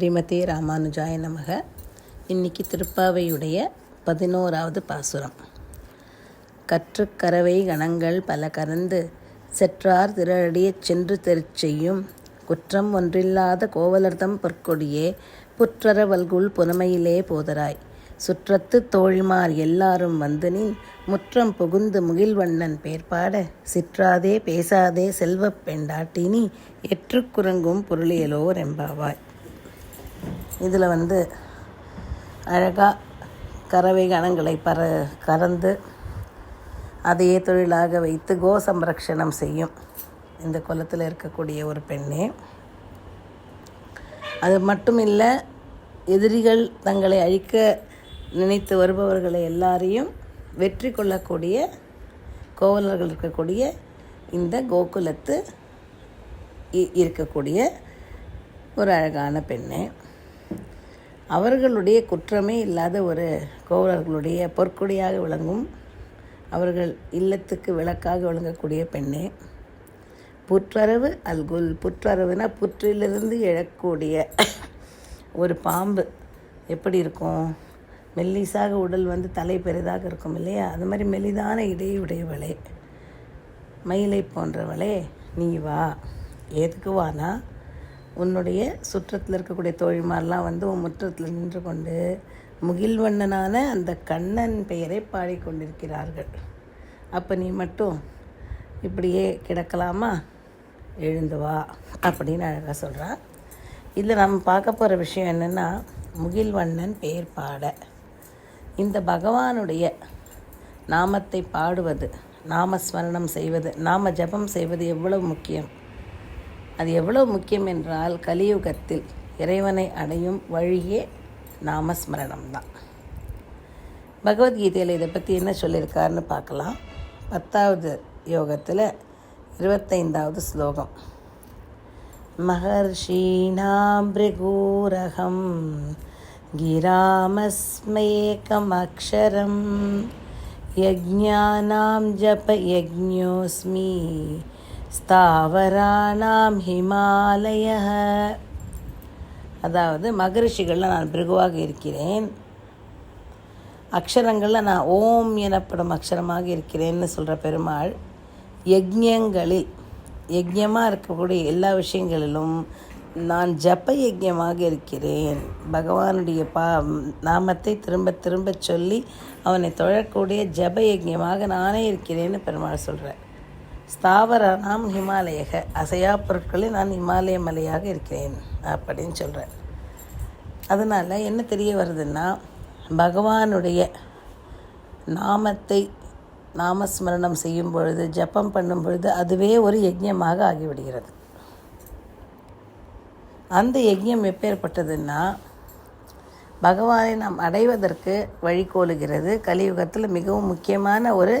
ஸ்ரீமதி ராமானுஜாய நமக. இன்னைக்கு திருப்பாவையுடைய பதினோராவது பாசுரம். கற்றுக்கரவை கணங்கள் பல கறந்து செற்றார் திரடியச் சென்று தெரிச்செய்யும் குற்றம் ஒன்றில்லாத கோவலர்தம் பொற்கொடியே புற்றரவல்குள் வல்குள் புனமையிலே போதராய். சுற்றத்து தோழிமார் எல்லாரும் வந்து நின் முற்றம் புகுந்து முகில்வண்ணன் பேர்பாட சிற்றாதே பேசாதே செல்வப் பெண்டாட்டினி எற்றுக்குறங்கும் பொருளியலோ ரெம்பாவாய் இதில் வந்து அழகாக கறவை கணங்களை பற கறந்து அதையே தொழிலாக வைத்து கோ சம்ரக்ஷணம் செய்யும் இந்த குலத்தில் இருக்கக்கூடிய ஒரு பெண்ணே. அது மட்டும் இல்லை எதிரிகள் தங்களை அழிக்க நினைத்து வருபவர்களை எல்லாரையும் வெற்றி கொள்ளக்கூடிய கோவலர்கள் இருக்கக்கூடிய இந்த கோகுலத்து இ- இருக்கக்கூடிய ஒரு அழகான பெண்ணு. அவர்களுடைய குற்றமே இல்லாத ஒரு கோவலர்களுடைய பொற்கொடியாக விளங்கும். அவர்கள் இல்லத்துக்கு விளக்காக விளங்கக்கூடிய பெண்ணே. புற்றரவு அல்குல். புற்றரவுனா புற்றிலிருந்து எழக்கூடிய ஒரு பாம்பு. எப்படி இருக்கும்? மெல்லிசாக உடல் வந்து தலை பெரிதாக இருக்கும் இல்லையா? அது மாதிரி மெலிதான இடையுடையவளே. மயிலை போன்றவளே நீ வா. எதுக்கு வானா? உன்னுடைய சுற்றத்தில் இருக்கக்கூடிய தோழிமாரெலாம் வந்து உன் முற்றத்தில் நின்று கொண்டு முகில்வண்ணனான அந்த கண்ணன் பெயரை பாடிக்கொண்டிருக்கிறார்கள். அப்போ நீ மட்டும் இப்படியே கிடக்கலாமா? எழுந்து வா அப்படின்னு அழகாக சொல்கிறா இதில் நம்ம பார்க்க போகிற விஷயம் என்னென்னா முகில்வண்ணன் பெயர் பாட. இந்த பகவானுடைய நாமத்தை பாடுவது நாமஸ்மரணம் செய்வது நாம ஜபம் செய்வது எவ்வளவு முக்கியம்? அது எவ்வளவு முக்கியம் என்றால் கலியுகத்தில் இறைவனை அடையும் வழியே நாமஸ்மரணம் தான் பகவத்கீதையில் இதை பற்றி என்ன சொல்லியிருக்காருன்னு பார்க்கலாம் பத்தாவது யோகத்தில் இருபத்தைந்தாவது ஸ்லோகம் महर्षीणां भृगूरहं गिरामस्मेकमक्षरं यज्ञानां जपयज्ञोऽस्मि ஸ்தாவராணாம் ஹிமாலய அதாவது மகரிஷிகளில் நான் பிருகுவாக இருக்கிறேன். அக்ஷரங்களில் நான் ஓம் எனப்படும் அக்ஷரமாக இருக்கிறேன்னு சொல்கிற பெருமாள் யஜ்யங்களில் யஜ்யமாக இருக்கக்கூடிய எல்லா விஷயங்களிலும் நான் ஜப யஜ்யமாக இருக்கிறேன். பகவானுடைய பா நாமத்தை திரும்ப திரும்ப சொல்லி அவனை தொழக்கூடிய ஜப யஜ்யமாக நானே இருக்கிறேன்னு பெருமாள் சொல்கிறேன் ஸ்தாவரானாம் ஹிமாலயக. அசையா பொருட்களில் நான் இமாலய மலையாக இருக்கிறேன் அப்படின்னு சொல்கிறேன் அதனால் என்ன தெரிய வருதுன்னா பகவானுடைய நாமத்தை நாமஸ்மரணம் செய்யும் பொழுது ஜப்பம் பண்ணும் பொழுது அதுவே ஒரு யஜ்யமாக ஆகிவிடுகிறது. அந்த யஜ்யம் எப்பேற்பட்டதுன்னா பகவானை நாம் அடைவதற்கு வழிகோலுகிறது கலியுகத்தில் மிகவும் முக்கியமான ஒரு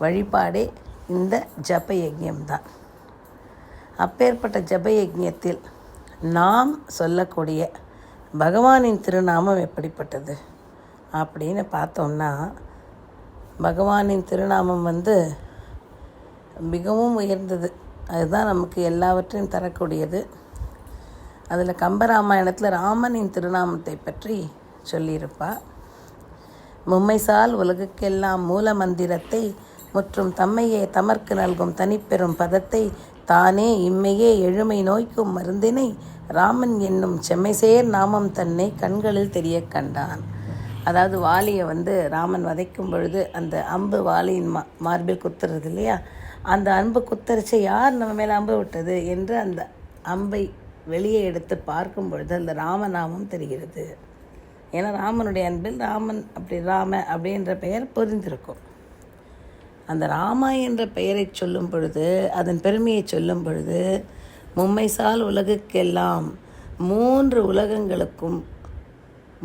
வழிபாடே இந்த ஜப யஜ்யம்தான் அப்பேற்பட்ட ஜப யஜ்யத்தில் நாம் சொல்லக்கூடிய பகவானின் திருநாமம் எப்படிப்பட்டது? அப்படின்னு பார்த்தோம்னா பகவானின் திருநாமம் வந்து மிகவும் உயர்ந்தது. அதுதான் நமக்கு எல்லாவற்றையும் தரக்கூடியது. அதில் கம்பராமாயணத்தில் ராமனின் திருநாமத்தை பற்றி சொல்லியிருப்பா. மும்மைசால் உலகுக்கெல்லாம் மூல மந்திரத்தை முற்றும் தம்மையே தமர்க்கு நல்கும் தனிப்பெரும் பதத்தை தானே இம்மையே எழுமை நோய்க்கும் மருந்தினை ராமன் என்னும் செம்மைசேர் நாமம் தன்னை கண்களில் தெரிய கண்டான். அதாவது வாலியை வந்து ராமன் வதைக்கும் பொழுது அந்த அம்பு வாலியின் மா மார்பில் குத்துறது இல்லையா? அந்த அன்பு குத்தரிச்சு யார் நம்ம மேலே அம்பு விட்டது என்று அந்த அம்பை வெளியே எடுத்து பார்க்கும் பொழுது அந்த ராமநாமம் தெரிகிறது. ஏன்னா ராமனுடைய அன்பில் ராமன் அப்படி ராம அப்படின்ற பெயர் புரிந்திருக்கும் அந்த ராமா என்ற பெயரை சொல்லும் பொழுது அதன் பெருமையை சொல்லும் பொழுது மும்மைசால் உலகுக்கெல்லாம் மூன்று உலகங்களுக்கும்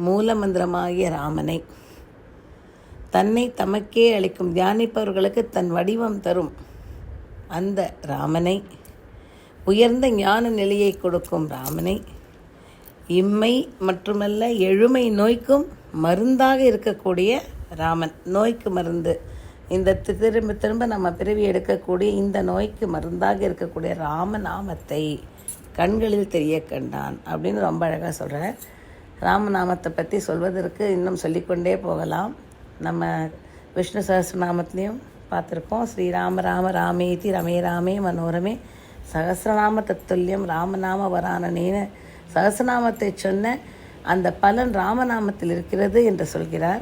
மூலமந்திரமாகிய ராமனை தன்னை தமக்கே அளிக்கும் தியானிப்பவர்களுக்கு தன் வடிவம் தரும் அந்த ராமனை உயர்ந்த ஞான நிலையை கொடுக்கும் ராமனை இம்மை மட்டுமல்ல எழுமை நோய்க்கும் மருந்தாக இருக்கக்கூடிய ராமன். நோய்க்கு மருந்து. இந்த தி- திரும்ப திரும்ப நம்ம பிறவி எடுக்கக்கூடிய இந்த நோய்க்கு மருந்தாக இருக்கக்கூடிய ராமநாமத்தை கண்களில் தெரிய கண்டான் அப்படின்னு ரொம்ப அழகாக சொல்கிறேன் ராமநாமத்தை பற்றி சொல்வதற்கு இன்னும் சொல்லிக்கொண்டே போகலாம். நம்ம விஷ்ணு சகசிரநாமத்திலையும் பார்த்துருக்கோம் ஸ்ரீராம ராம ராமேதி ரமே ராமே மனோரமே சகசிரநாம தத்துல்யம் ராமநாம வரானனேன்னு சகசிரநாமத்தை சொன்ன அந்த பலன் ராமநாமத்தில் இருக்கிறது என்று சொல்கிறார்.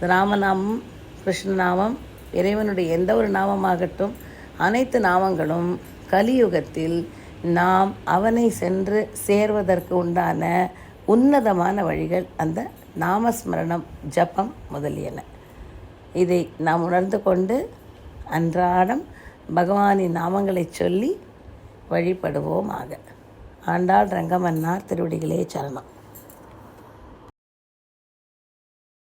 ராமநாமம் கிருஷ்ணநாமம் இறைவனுடைய எந்த ஒரு நாமமாகட்டும் அனைத்து நாமங்களும் கலியுகத்தில் நாம் அவனை சென்று சேர்வதற்கு உண்டான உன்னதமான வழிகள் அந்த நாமஸ்மரணம் ஜபம் முதலியன. இதை நாம் உணர்ந்து கொண்டு அன்றாடம் பகவானின் நாமங்களை சொல்லி வழிபடுவோமாக. ஆண்டாள் ரங்கமன்னார் திருவடிகளே சரணம்.